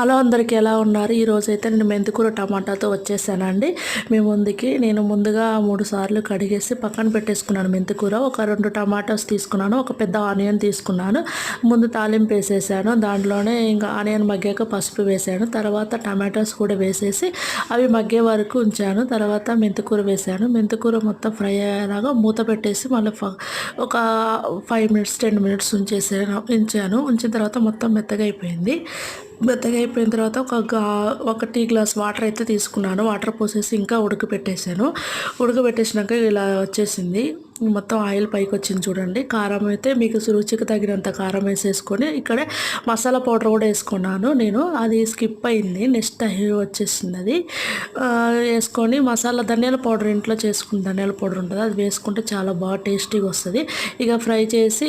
Hello అందరికీ ఎలా ఉన్నారు? ఈరోజు అయితే నేను మెంతికూర టమాటాతో వచ్చేసానండి. మీ ముందుకి నేను ముందుగా మూడు సార్లు కడిగేసి పక్కన పెట్టేసుకున్నాను మెంతికూర. ఒక రెండు టమాటాస్ తీసుకున్నాను ఒక పెద్ద ఆనియన్ తీసుకున్నాను. ముందు తాలింపు వేసేసాను దాంట్లోనే ఇంకా ఆనియన్ మగ్గాక పసుపు వేసాను. తర్వాత టమాటాస్ కూడా వేసేసి అవి మగ్గే వరకు ఉంచాను. తర్వాత మెంతికూర వేసాను. మెంతికూర మొత్తం ఫ్రై అయ్యేలాగా మూత పెట్టేసి మళ్ళీ ఫ- ఒక ఫైవ్ మినిట్స్ టెన్ మినిట్స్ ఉంచేసాను ఉంచాను. ఉంచిన తర్వాత మొత్తం మెత్తగా అయిపోయింది. మెత్తగా అయిపోయిన తర్వాత ఒక గా ఒక టీ గ్లాస్ వాటర్ అయితే తీసుకున్నాను. వాటర్ పోసేసి ఇంకా ఉడకబెట్టేసాను. ఉడకబెట్టేసినాక ఇలా వచ్చేసింది. మొత్తం ఆయిల్ పైకి వచ్చింది చూడండి. కారం అయితే మీకు రుచికి తగినంత కారం వేసేసుకొని ఇక్కడే మసాలా పౌడర్ కూడా వేసుకున్నాను నేను. అది స్కిప్ అయింది. నెక్స్ట్ వచ్చేసింది అది. వేసుకొని మసాలా ధనియాల పౌడర్ ఇంట్లో చేసుకుని ధనియాల పౌడర్ ఉంటుంది. అది వేసుకుంటే చాలా బాగా టేస్టీగా వస్తుంది. ఇక ఫ్రై చేసి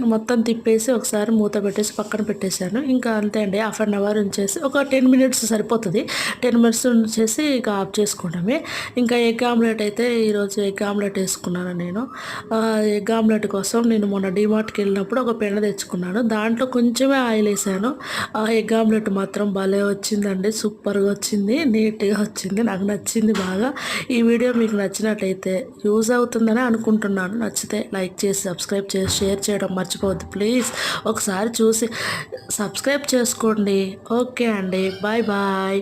మొత్తం తిప్పేసి ఒకసారి మూత పెట్టేసి పక్కన పెట్టేశాను. ఇంకా అంతే అండి. హాఫ్ అన్ అవర్ ఉంచేసి ఒక టెన్ మినిట్స్ సరిపోతుంది. టెన్ మినిట్స్ ఉంచేసి ఇక ఆఫ్ చేసుకోవడమే ఇంకా ఎగ్ ఆమ్లెట్ అయితే ఈరోజు ఎగ్ ఆమ్లెట్ వేసుకున్నాను నేను. ఎగ్ ఆమ్లెట్ కోసం నేను మొన్న డిమార్ట్కి వెళ్ళినప్పుడు ఒక పెండ తెచ్చుకున్నాను. దాంట్లో కొంచెమే ఆయిల్ వేసాను. ఆ ఎగ్ ఆమ్లెట్ మాత్రం భలే వచ్చిందండి. సూపర్గా వచ్చింది. నీట్గా వచ్చింది. నాకు నచ్చింది బాగా. ఈ వీడియో మీకు నచ్చినట్టయితే యూజ్ అవుతుందని అనుకుంటున్నాను. నచ్చితే లైక్ చేసి సబ్స్క్రైబ్ చేసి షేర్ చేయడం మర్చిపోవద్దు. ప్లీజ్ ఒకసారి చూసి సబ్స్క్రైబ్ చేసుకోండి. ఓకే అండి. Bye bye.